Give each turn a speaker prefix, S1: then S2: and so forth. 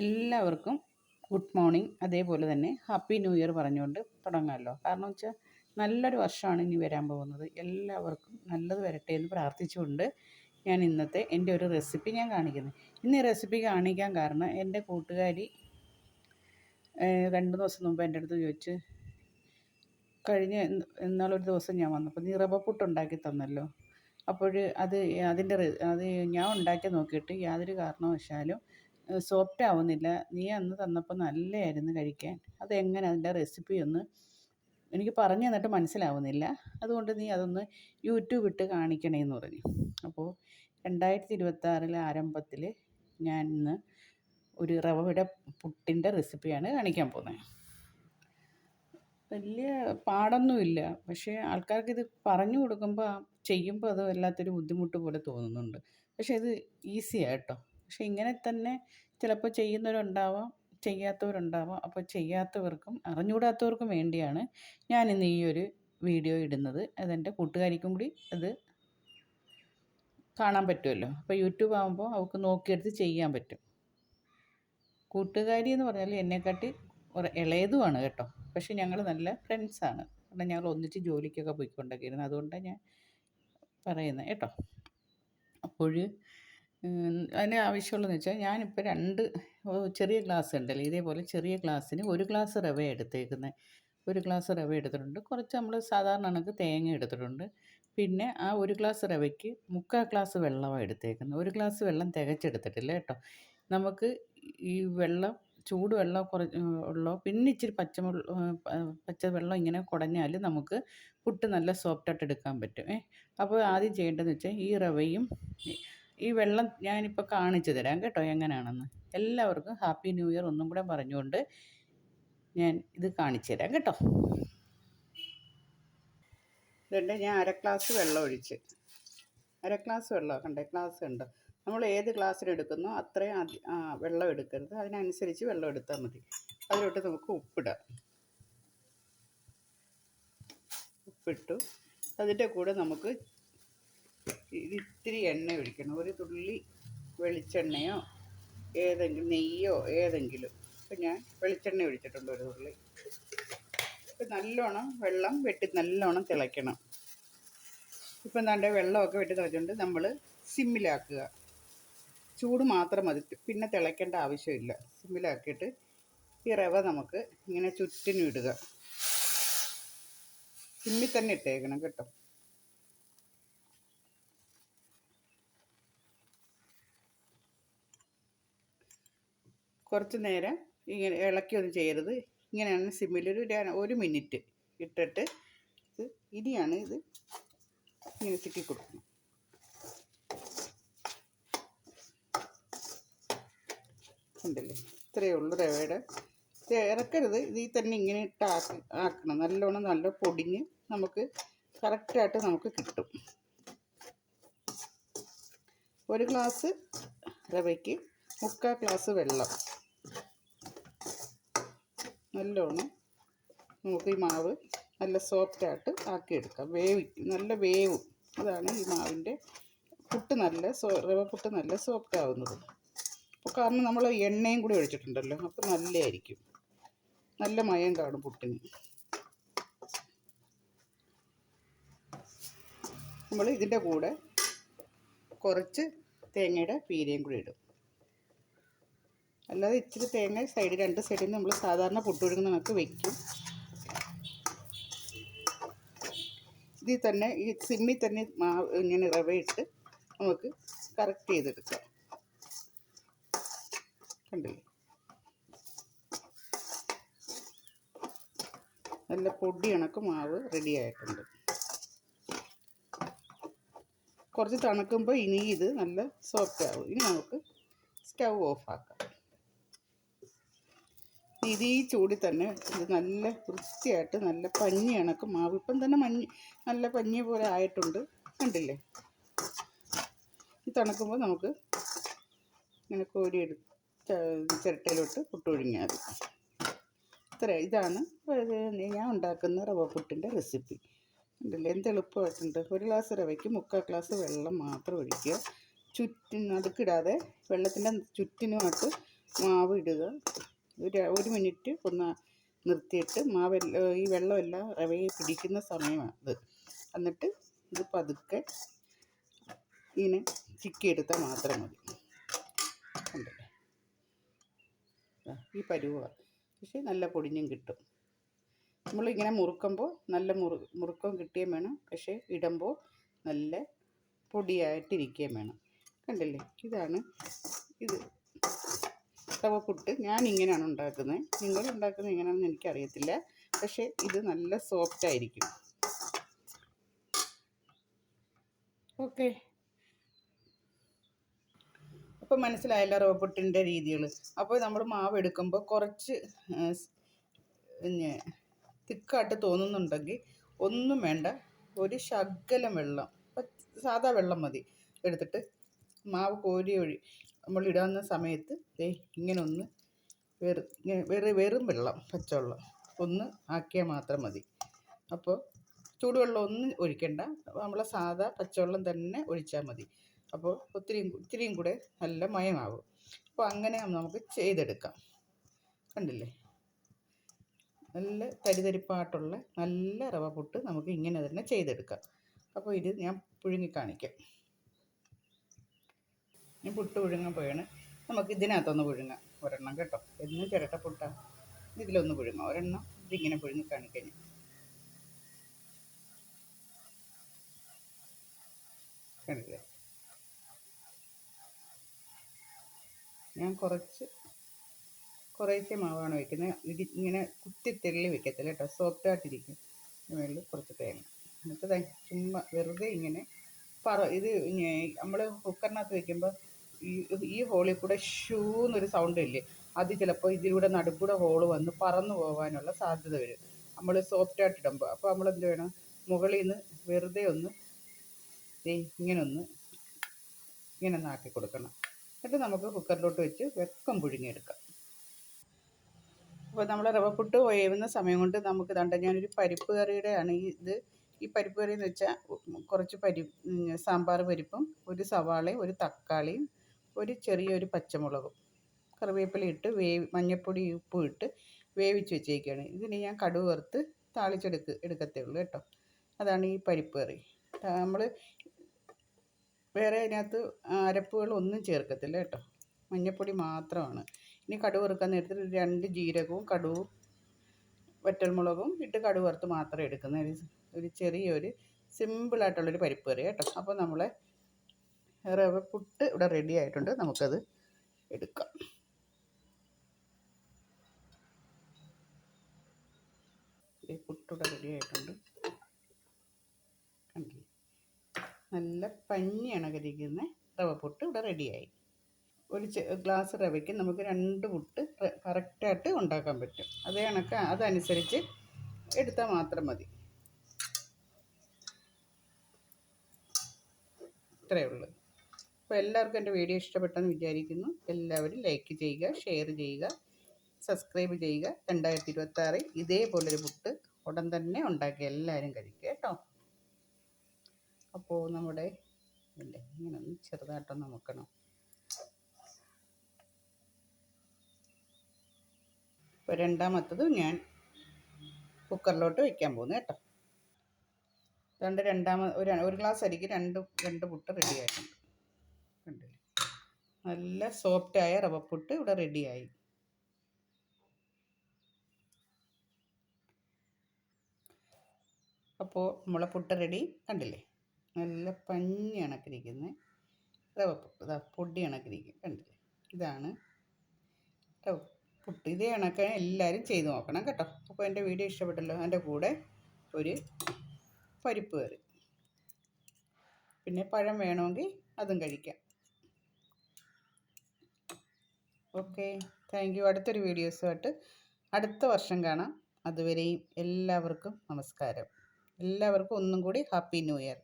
S1: എല്ലാവർക്കും good morning. അതേപോലെ തന്നെ ഹാപ്പി ന്യൂ ഇയർ പറഞ്ഞുകൊണ്ട് തുടങ്ങാമല്ലോ കാരണം വെച്ചാൽ നല്ലൊരു വർഷമാണ് ഇനി വരാൻ പോകുന്നത്. എല്ലാവർക്കും നല്ലത് വരട്ടെ എന്ന് പ്രാർത്ഥിച്ചുകൊണ്ട് ഞാൻ ഇന്നത്തെ എന്റെ ഒരു റെസിപ്പി ഞാൻ കാണിക്കുന്നത് ഇന്ന് ഈ റെസിപ്പി കാണിക്കാൻ കാരണം എന്റെ കൂട്ടുകാരി രണ്ട് ദിവസം മുമ്പ് എന്റെ അടുത്ത് ചോദിച്ച് കഴിഞ്ഞ ഇന്നാളൊരു ദിവസം ഞാൻ വന്നപ്പോൾ നീ റവ പുട്ടുണ്ടാക്കി തന്നല്ലോ. അപ്പോൾ അത് അതിന്റെ അത് ഞാൻ ഉണ്ടാക്കി നോക്കിയിട്ട് യാതൊരു കാരണവശാലും സോഫ്റ്റ് ആവുന്നില്ല. നീ അന്ന് തന്നപ്പോൾ നല്ലതായിരുന്നു കഴിക്കാൻ. അതെങ്ങനെ? അതിന്റെ റെസിപ്പി ഒന്ന് എനിക്ക് പറഞ്ഞു തന്നിട്ട് മനസ്സിലാവുന്നില്ല. അതുകൊണ്ട് നീ അതൊന്ന് യൂട്യൂബ് ഇട്ട് കാണിക്കണേ എന്ന് പറഞ്ഞു. അപ്പോൾ രണ്ടായിരത്തി ഇരുപത്താറിലെ ആരംഭത്തിൽ ഞാൻ ഇന്ന് ഒരു റവയുടെ പുട്ടിന്റെ റെസിപ്പിയാണ് കാണിക്കാൻ പോകുന്നത് വലിയ പാടൊന്നുമില്ല. പക്ഷേ ആൾക്കാർക്ക് ഇത് പറഞ്ഞു കൊടുക്കുമ്പോൾ ചെയ്യുമ്പോൾ അത് വല്ലാത്തൊരു ബുദ്ധിമുട്ട് പോലെ തോന്നുന്നുണ്ട്. പക്ഷേ ഇത് ഈസിയാണ് കേട്ടോ. പക്ഷെ ഇങ്ങനെ തന്നെ ചിലപ്പോൾ ചെയ്യുന്നവരുണ്ടാവാം ചെയ്യാത്തവരുണ്ടാവാം. അപ്പോൾ ചെയ്യാത്തവർക്കും അറിഞ്ഞുകൂടാത്തവർക്കും വേണ്ടിയാണ് ഞാൻ ഇന്ന് ഈ ഒരു വീഡിയോ ഇടുന്നത്. അതെന്റെ കൂട്ടുകാരിക്കും കൂടി അത് കാണാൻ പറ്റുമല്ലോ. അപ്പോൾ യൂട്യൂബ് ആകുമ്പോൾ അവൾക്ക് നോക്കിയെടുത്ത് ചെയ്യാൻ പറ്റും. കൂട്ടുകാരി എന്ന് പറഞ്ഞാൽ എന്നെക്കാട്ടി ഇളയതുമാണ് കേട്ടോ. പക്ഷെ ഞങ്ങൾ നല്ല ഫ്രണ്ട്സാണ് കാരണം ഞങ്ങൾ ഒന്നിച്ച് ജോലിക്കൊക്കെ പോയിക്കൊണ്ടൊക്കെ ഇരുന്നു അതുകൊണ്ടാണ് ഞാൻ പറയുന്നത് കേട്ടോ. അപ്പോൾ അതിന് ആവശ്യമുള്ളതെന്ന് വെച്ചാൽ ഞാനിപ്പോൾ രണ്ട് ചെറിയ ഗ്ലാസ് ഉണ്ടല്ലോ. ഇതേപോലെ ചെറിയ ഗ്ലാസ്സിന് ഒരു ഗ്ലാസ് റവ എടുത്തേക്കുന്നത് ഒരു ഗ്ലാസ് റവ എടുത്തിട്ടുണ്ട്. കുറച്ച് നമ്മൾ സാധാരണ കണക്ക് തേങ്ങ എടുത്തിട്ടുണ്ട്. പിന്നെ ആ ഒരു ഗ്ലാസ് റവയ്ക്ക് മുക്കാൽ ഗ്ലാസ് വെള്ളമാണ് എടുത്തേക്കുന്നത് ഒരു ഗ്ലാസ് വെള്ളം തികച്ചെടുത്തിട്ടില്ല കേട്ടോ. നമുക്ക് ഈ വെള്ളം ചൂട് വെള്ളം കുറ ഉള്ളോ പിന്നെ ഇച്ചിരി പച്ച പച്ച വെള്ളം ഇങ്ങനെ കുടഞ്ഞാൽ നമുക്ക് പുട്ട് നല്ല സോഫ്റ്റായിട്ട് എടുക്കാൻ പറ്റും. ഏ അപ്പോൾ ആദ്യം ചെയ്യേണ്ടതെന്ന് വെച്ചാൽ ഈ റവയും ഈ വെള്ളം ഞാനിപ്പോൾ കാണിച്ചു തരാം കേട്ടോ എങ്ങനെയാണെന്ന് എല്ലാവർക്കും ഹാപ്പി ന്യൂ ഇയർ ഒന്നും കൂടെ പറഞ്ഞുകൊണ്ട് ഞാൻ ഇത് കാണിച്ചു തരാം കേട്ടോ. ഇതുണ്ട് ഞാൻ അര ഗ്ലാസ് വെള്ളം ഒഴിച്ച്. അര ഗ്ലാസ് വെള്ളം കണ്ടേ ഗ്ലാസ് ഉണ്ട്. നമ്മൾ ഏത് ഗ്ലാസ്സിലെടുക്കുന്നോ അത്രയും വെള്ളം എടുക്കരുത്. അതിനനുസരിച്ച് വെള്ളം എടുത്താൽ മതി. അതിലോട്ട് നമുക്ക് ഉപ്പിടാം. ഉപ്പിട്ടു. അതിന്റെ കൂടെ നമുക്ക് ഇത്തിരി എണ്ണ ഒഴിക്കണം. ഒരു തുള്ളി വെളിച്ചെണ്ണയോ ഏതെങ്കിലും നെയ്യോ ഏതെങ്കിലും. ഇപ്പം ഞാൻ വെളിച്ചെണ്ണ ഒഴിച്ചിട്ടുണ്ട് ഒരു തുള്ളി. ഇപ്പം നല്ലോണം വെള്ളം വെട്ടി നല്ലോണം തിളയ്ക്കണം. ഇപ്പം എന്താണ്ട് വെള്ളമൊക്കെ വെട്ടി തിളച്ചുകൊണ്ട് നമ്മൾ സിമ്മിലാക്കുക. ചൂട് മാത്രം മതി. പിന്നെ തിളയ്ക്കേണ്ട ആവശ്യമില്ല. സിമ്മിലാക്കിയിട്ട് ഈ റവ നമുക്ക് ഇങ്ങനെ ചുറ്റിനും ഇടുക. സിമ്മിൽ തന്നെ ഇട്ടേക്കണം കേട്ടോ. കുറച്ച് നേരം ഇങ്ങനെ ഇളക്കിയൊന്നും ചെയ്യരുത്. ഇങ്ങനെയാണ് സിമ്മിൽ ഒരു ഒരു മിനിറ്റ് ഇട്ടിട്ട് ഇത് ഇനിയാണ് ഇത് ഇങ്ങനെ ചിക്കി കൊടുക്കുന്നത് ഉണ്ടല്ലേ? ഇത്രയേ ഉള്ളൂ റവയുടെ. ഇറക്കരുത്. ഇതിൽ തന്നെ ഇങ്ങനെ ഇട്ട് ആക്കി ആക്കണം. നല്ലോണം നല്ല പൊടിഞ്ഞ് നമുക്ക് കറക്റ്റായിട്ട് നമുക്ക് കിട്ടും. ഒരു ഗ്ലാസ് റവയ്ക്ക് മുക്കാൽ ഗ്ലാസ് വെള്ളം. നല്ലോണം നമുക്ക് ഈ മാവ് നല്ല സോഫ്റ്റായിട്ട് ആക്കിയെടുക്കാം. വേവി നല്ല വേവും. അതാണ് ഈ മാവിന്റെ പുട്ട് നല്ല സോ റവ പുട്ട് നല്ല സോഫ്റ്റ് ആവുന്നത്. അപ്പോൾ കാരണം നമ്മൾ എണ്ണയും കൂടി ഒഴിച്ചിട്ടുണ്ടല്ലോ അപ്പോൾ നല്ലതായിരിക്കും. നല്ല മയം കാണും പുട്ടിന്. നമ്മൾ ഇതിന്റെ കൂടെ കുറച്ച് തേങ്ങയുടെ പീരയും കൂടി ഇടും. അല്ലാതെ ഇച്ചിരി തേങ്ങ സൈഡ് രണ്ട് സൈഡിൽ നമ്മൾ സാധാരണ പുട്ടുഴുകുന്ന നമുക്ക് വെക്കും. ഇതിൽ തന്നെ ഈ സിമ്മിൽ തന്നെ മാവ് ഇങ്ങനെ റവയിട്ട് നമുക്ക് കറക്റ്റ് ചെയ്തെടുക്കാം. കണ്ടില്ലേ? നല്ല പൊടി കണക്ക് മാവ് റെഡി ആയിട്ടുണ്ട്. കുറച്ച് തണുക്കുമ്പോൾ ഇനി ഇത് നല്ല സോഫ്റ്റ് ആവും. ഇനി നമുക്ക് സ്റ്റൗ ഓഫ് ആക്കാം. ഇത് ഈ ചൂടിൽ തന്നെ ഇത് നല്ല വൃത്തിയായിട്ട് നല്ല പഞ്ഞി കണക്ക് മാവ്. ഇപ്പം തന്നെ മഞ്ഞ് നല്ല പഞ്ഞി പോലെ ആയിട്ടുണ്ട്. കണ്ടില്ലേ? ഇത് തണുക്കുമ്പോൾ നമുക്ക് ഇങ്ങനെ കോരിയെടുത്ത് ചിരട്ടയിലോട്ട് പുട്ടൊഴിഞ്ഞാൽ ഇത്ര ഇതാണ് ഞാൻ ഉണ്ടാക്കുന്ന റവ പുട്ടിന്റെ റെസിപ്പി. കണ്ടില്ലേ? എന്ത് എളുപ്പമായിട്ടുണ്ട്. ഒരു ഗ്ലാസ് റവയ്ക്ക് മുക്കാൽ ഗ്ലാസ് വെള്ളം മാത്രം ഒഴിക്കുക. ചുറ്റും നടുക്കിടാതെ വെള്ളത്തിന്റെ ചുറ്റിനുമായിട്ട് മാവ് ഇടുക. ഒരു ഒരു മിനിറ്റ് ഒന്ന് നിർത്തിയിട്ട് മാവ് ഈ വെള്ളമെല്ലാം റവയെ പിടിക്കുന്ന സമയമാണ് ഇത് എന്നിട്ട് ഇത് പതുക്കെ ഇങ്ങനെ ചിക്കിയെടുത്താൽ മാത്രം മതി. ഈ പരുവാണ് പക്ഷേ നല്ല പൊടിഞ്ഞും കിട്ടും. നമ്മളിങ്ങനെ മുറുക്കുമ്പോൾ നല്ല മുറു മുറുക്കം കിട്ടുകയും വേണം. പക്ഷേ ഇടുമ്പോൾ നല്ല പൊടിയായിട്ടിരിക്കുകയും വേണം. കണ്ടില്ലേ? ഇതാണ് ഇത്. പുട്ട് ഞാൻ ഇങ്ങനെയാണ് ഉണ്ടാക്കുന്നത്. നിങ്ങൾ ഉണ്ടാക്കുന്നത് എങ്ങനെയാണെന്ന് എനിക്കറിയത്തില്ല. പക്ഷേ ഇത് നല്ല സോഫ്റ്റ് ആയിരിക്കും. ഓക്കെ. അപ്പോൾ മനസ്സിലായല്ലോ റവപ്പുട്ടിന്റെ രീതികൾ അപ്പോൾ നമ്മൾ മാവ് എടുക്കുമ്പോൾ കുറച്ച് തിക്കായിട്ട് തോന്നുന്നുണ്ടെങ്കിൽ ഒന്നും വേണ്ട. ഒരു ശകലം വെള്ളം സാധാ വെള്ളം മതി. എടുത്തിട്ട് മാവ് കോരി ഒഴി നമ്മൾ ഇടാവുന്ന സമയത്ത് ദേ ഇങ്ങനെ ഒന്ന് വെറു വെറു വെള്ളം പച്ചവെള്ളം ഒന്ന് ആക്കിയാൽ മാത്രം മതി. അപ്പോൾ ചൂടുവെള്ളം ഒന്നും ഒഴിക്കണ്ട. നമ്മളെ സാധാ പച്ചവെള്ളം തന്നെ ഒഴിച്ചാൽ മതി. അപ്പോൾ ഒത്തിരിയും ഇത്തിരിയും കൂടെ നല്ല മയമാവും. അപ്പോൾ അങ്ങനെ നമുക്ക് ചെയ്തെടുക്കാം. കണ്ടില്ലേ? നല്ല തരിതരിപ്പായിട്ടുള്ള നല്ല റവ പുട്ട് നമുക്ക് ഇങ്ങനെ തന്നെ ചെയ്തെടുക്കാം. അപ്പോൾ ഇത് ഞാൻ പുഴുങ്ങി കാണിക്കാം. ഞാൻ പുട്ട് പുഴുങ്ങാൻ പോയാണ് നമുക്ക് ഇതിനകത്തൊന്ന് പുഴുങ്ങാം. ഒരെണ്ണം കേട്ടോ. എന്നും ചിരട്ട പുട്ടാ. ഇതിലൊന്ന് പുഴുങ്ങാം. ഒരെണ്ണം ഇതിങ്ങനെ പുഴുങ്ങി കാണിക്കഴിഞ്ഞു. കണ്ടില്ലേ? ഞാൻ കുറച്ച് കുറേശ്ശെ മാവാണ് വയ്ക്കുന്നത്. ഇടി ഇങ്ങനെ കുത്തി തെള്ളി വെക്കത്തില്ല കേട്ടോ. സോഫ്റ്റായിട്ടിരിക്കും മുകളിൽ കുറച്ച് തേങ്ങ. എന്നിട്ട് ചുമ്മാ വെറുതെ ഇങ്ങനെ പറ ഇത് നമ്മൾ കുക്കറിനകത്ത് വെക്കുമ്പോൾ ഈ ഹോളിൽ കൂടെ ഷൂ എന്നൊരു സൗണ്ട് ഇല്ലേ? അത് ചിലപ്പോൾ ഇതിലൂടെ നടുക്കൂടെ ഹോൾ വന്ന് പറന്നു പോകാനുള്ള സാധ്യത വരും. നമ്മൾ സോഫ്റ്റായിട്ട് ഇടുമ്പോൾ അപ്പോൾ നമ്മൾ എന്ത് വേണം മുകളിൽ നിന്ന് വെറുതെ ഒന്ന് ഇങ്ങനെ ഒന്ന് ഇങ്ങനെ ഒന്ന് ആക്കി കൊടുക്കണം. എന്നിട്ട് നമുക്ക് കുക്കറിലോട്ട് വെച്ച് വെക്കം പുഴുങ്ങിയെടുക്കാം. അപ്പോൾ നമ്മൾ റവപ്പുട്ട് വേവുന്ന സമയം കൊണ്ട് നമുക്ക് ദണ്ട ഞാനൊരു പരിപ്പ് കറിയുടെയാണ് ഈ ഇത് ഈ പരിപ്പ് കറി എന്ന് വെച്ചാൽ കുറച്ച് പരി സാമ്പാർ പരിപ്പും ഒരു സവാളയും ഒരു തക്കാളിയും ഒരു ചെറിയൊരു പച്ചമുളകും. കറിവേപ്പില ഇട്ട് വേവി മഞ്ഞൾപ്പൊടി ഉപ്പും ഇട്ട് വേവിച്ച് വെച്ചേക്കാണ്. ഇതിന് ഞാൻ കടുക് വറുത്ത് താളിച്ചെടുക്ക് എടുക്കത്തേ ഉള്ളൂ കേട്ടോ. അതാണ് ഈ പരിപ്പ് കറി. നമ്മൾ വേറെ അതിനകത്ത് അരപ്പുകളൊന്നും ചേർക്കത്തില്ല കേട്ടോ. മഞ്ഞൾപ്പൊടി മാത്രമാണ്. ഇനി കടുക് വറുക്കാൻ നേരത്തിൽ രണ്ട് ജീരകവും കടുവും വറ്റൽമുളകും ഇട്ട് കടുക് വറുത്ത് മാത്രം എടുക്കുന്ന ഒരു ഒരു ചെറിയൊരു സിമ്പിളായിട്ടുള്ളൊരു പരിപ്പ് കറി കേട്ടോ. അപ്പോൾ നമ്മളെ റവ പുട്ട് ഇവിടെ റെഡി ആയിട്ടുണ്ട്. നമുക്കത് എടുക്കാം. പുട്ടിവിടെ റെഡി ആയിട്ടുണ്ട്. നല്ല പഞ്ഞിയാണ് കരിക്കുന്നത് റവ പുട്ട് ഇവിടെ റെഡിയായി ഒരു ഗ്ലാസ് റവയ്ക്ക് നമുക്ക് രണ്ട് പുട്ട് കറക്റ്റായിട്ട് ഉണ്ടാക്കാൻ പറ്റും. അതേ കണക്ക് അതനുസരിച്ച് എടുത്താൽ മാത്രം മതി. ഇത്രയേ ഉള്ളൂ. അപ്പോൾ എല്ലാവർക്കും എന്റെ വീഡിയോ ഇഷ്ടപ്പെട്ടെന്ന് വിചാരിക്കുന്നു. എല്ലാവരും ലൈക്ക് ചെയ്യുക ഷെയർ ചെയ്യുക സബ്സ്ക്രൈബ് ചെയ്യുക. രണ്ടായിരത്തി ഇരുപത്താറ് ഇതേപോലൊരു പുട്ട് ഉടൻ തന്നെ ഉണ്ടാക്കി എല്ലാവരും കഴിക്കുക കേട്ടോ. അപ്പോൾ നമ്മുടെ ഇങ്ങനെ ഒന്ന് ചെറുതായിട്ടൊന്ന് നോക്കണം ഇപ്പോൾ രണ്ടാമത്തത് ഞാൻ കുക്കറിലോട്ട് വയ്ക്കാൻ പോകുന്നു കേട്ടോ. രണ്ട് രണ്ടാമത് ഒരു ഒരു ഗ്ലാസ് അരിക്ക് രണ്ട് രണ്ട് പുട്ട് റെഡി ആയിട്ടുണ്ട്. കണ്ടില്ലേ? നല്ല സോഫ്റ്റായ റവപ്പുട്ട് ഇവിടെ റെഡിയായി അപ്പോൾ നമ്മളെ പുട്ട് റെഡി കണ്ടില്ലേ? നല്ല പഞ്ഞി കണക്കിരിക്കുന്നത് റവ പുട്ട് ഇതാ പൊടി കണക്കിരിക്കും കണ്ടില്ലേ? ഇതാണ് റവ പുട്ട് ഇതേ കണക്ക് എല്ലാവരും ചെയ്ത് നോക്കണം കേട്ടോ. അപ്പോൾ എന്റെ വീഡിയോ ഇഷ്ടപ്പെട്ടല്ലോ എന്റെ കൂടെ ഒരു പരിപ്പ് കറി. പിന്നെ പഴം വേണമെങ്കിൽ അതും കഴിക്കാം. ഓക്കെ താങ്ക് യു അടുത്തൊരു വീഡിയോസുമായിട്ട് അടുത്ത വർഷം കാണാം. അതുവരെയും എല്ലാവർക്കും നമസ്കാരം. എല്ലാവർക്കും ഒന്നും കൂടി ഹാപ്പി ന്യൂ ഇയർ